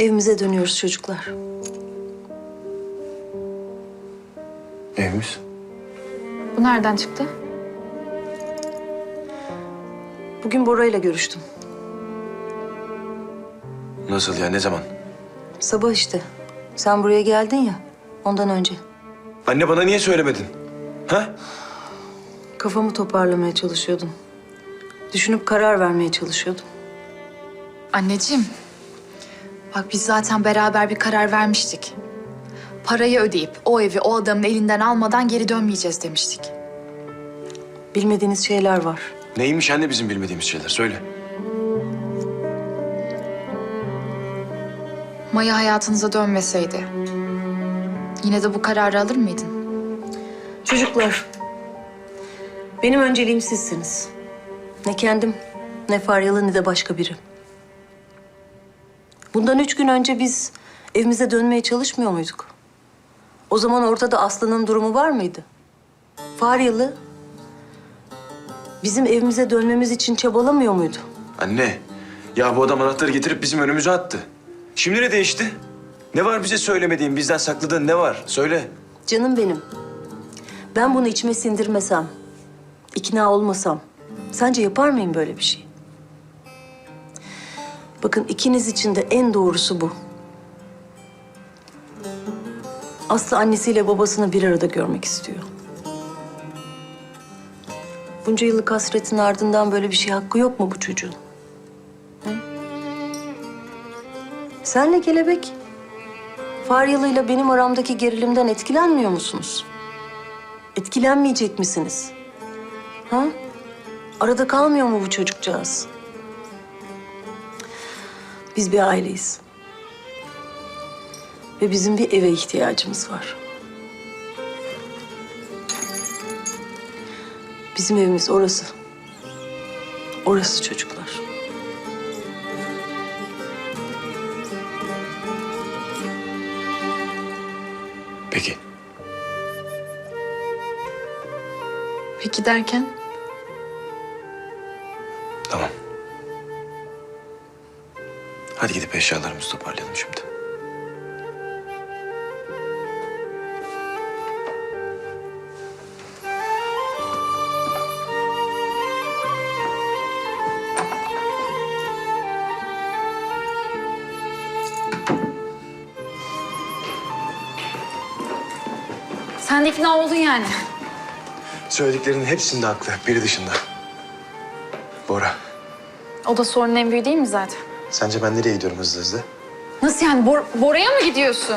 Evimize dönüyoruz çocuklar. Evimiz? Bu nereden çıktı? Bugün Bora ile görüştüm. Nasıl ya ne zaman? Sabah işte. Sen buraya geldin ya. Ondan önce. Anne bana niye söylemedin? Ha? Kafamı toparlamaya çalışıyordum. Düşünüp karar vermeye çalışıyordum. Anneciğim. Bak biz zaten beraber bir karar vermiştik. Parayı ödeyip o evi o adamın elinden almadan geri dönmeyeceğiz demiştik. Bilmediğiniz şeyler var. Neymiş anne bizim bilmediğimiz şeyler söyle. Maya hayatınıza dönmeseydi. Yine de bu kararı alır mıydın? Çocuklar, benim önceliğim sizsiniz. Ne kendim, ne Faryalı ne de başka biri. Bundan üç gün önce biz evimize dönmeye çalışmıyor muyduk? O zaman ortada Aslı'nın durumu var mıydı? Faryalı bizim evimize dönmemiz için çabalamıyor muydu? Anne ya bu adam anahtarı getirip bizim önümüze attı. Şimdi ne değişti? Ne var bize söylemediğin, bizden sakladığın ne var? Söyle. Canım benim. Ben bunu içime sindirmesem, ikna olmasam, sence yapar mıyım böyle bir şey? Bakın ikiniz için de en doğrusu bu. Aslı annesiyle babasını bir arada görmek istiyor. Bunca yıllık hasretin ardından böyle bir şey hakkı yok mu bu çocuğun? Hı? Senle kelebek Faryalı'yla benim aramdaki gerilimden etkilenmiyor musunuz? Etkilenmeyecek misiniz? Ha? Arada kalmıyor mu bu çocukcağız? Biz bir aileyiz. Ve bizim bir eve ihtiyacımız var. Bizim evimiz orası. Orası çocuklar. Peki. Peki derken? Hadi gidip eşyalarımızı toparlayalım şimdi. Sen de ikna oldun yani. Söylediklerinin hepsinde haklı, biri dışında. Bora, O da sorunun en büyüğü değil mi zaten? Sence ben nereye gidiyorum hızlı hızlı? Nasıl yani? Bor- Bora'ya mı gidiyorsun?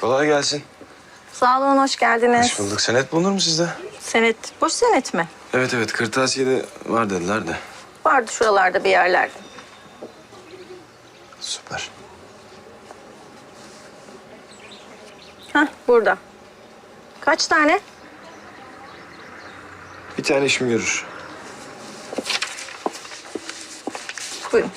Kolay gelsin. Sağ olun, hoş geldiniz. Hoş bulduk. Senet bulunur mu sizde? Senet, boş senet mi? Evet evet, kırtasiyede var dediler de. Vardı şuralarda bir yerlerde. Süper. Hah, burada. Kaç tane? Bir tane işim görür. Buyurun.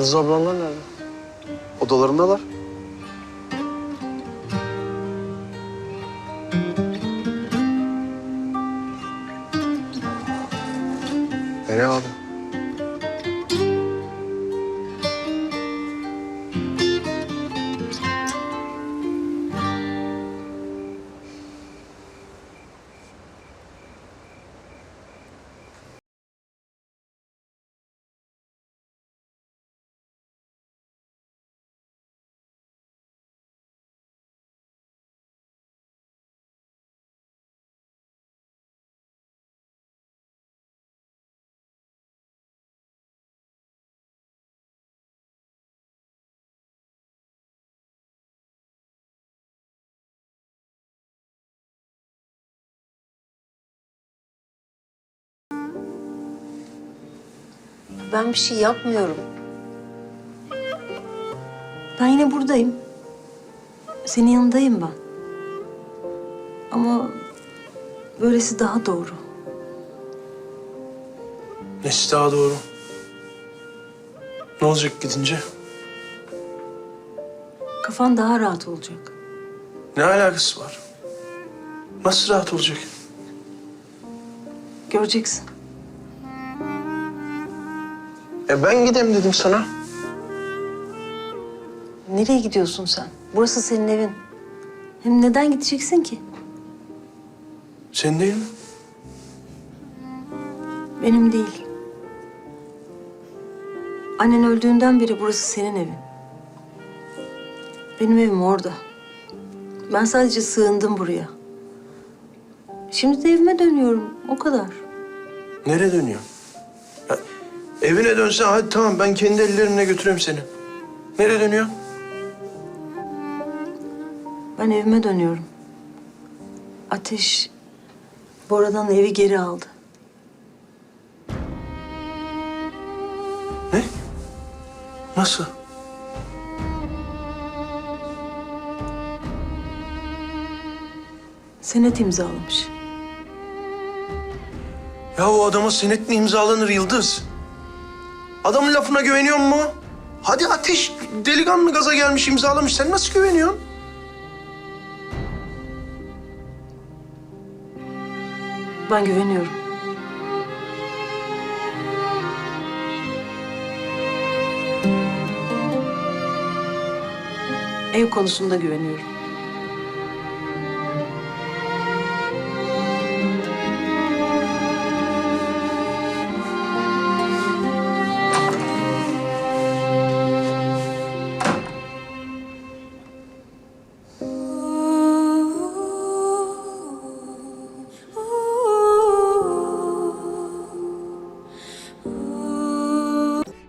Yıldız ablanlar nerede? Odalarındalar. Nereye abi? Ben bir şey yapmıyorum. Ben yine buradayım. Senin yanındayım ben. Ama böylesi daha doğru. Nesi daha doğru? Ne olacak gidince? Kafan daha rahat olacak. Ne alakası var? Nasıl rahat olacak? Göreceksin. E ben gideyim dedim sana. Nereye gidiyorsun sen? Burası senin evin. Hem neden gideceksin ki? Sen değil mi? Benim değil. Annen öldüğünden beri burası senin evin. Benim evim orada. Ben sadece sığındım buraya. Şimdi de evime dönüyorum. O kadar. Nereye dönüyor? Evine dönsen hadi tamam ben kendi ellerimle götüreyim seni. Nereye dönüyor? Ben evime dönüyorum. Ateş Bora'dan evi geri aldı. Ne? Nasıl? Senet imzalamış. Ya o adama senet mi imzalanır Yıldız? Adamın lafına güveniyor mu? Hadi ateş delikanlı gaza gelmiş imzalamış. Sen nasıl güveniyorsun? Ben güveniyorum. Ev konusunda güveniyorum.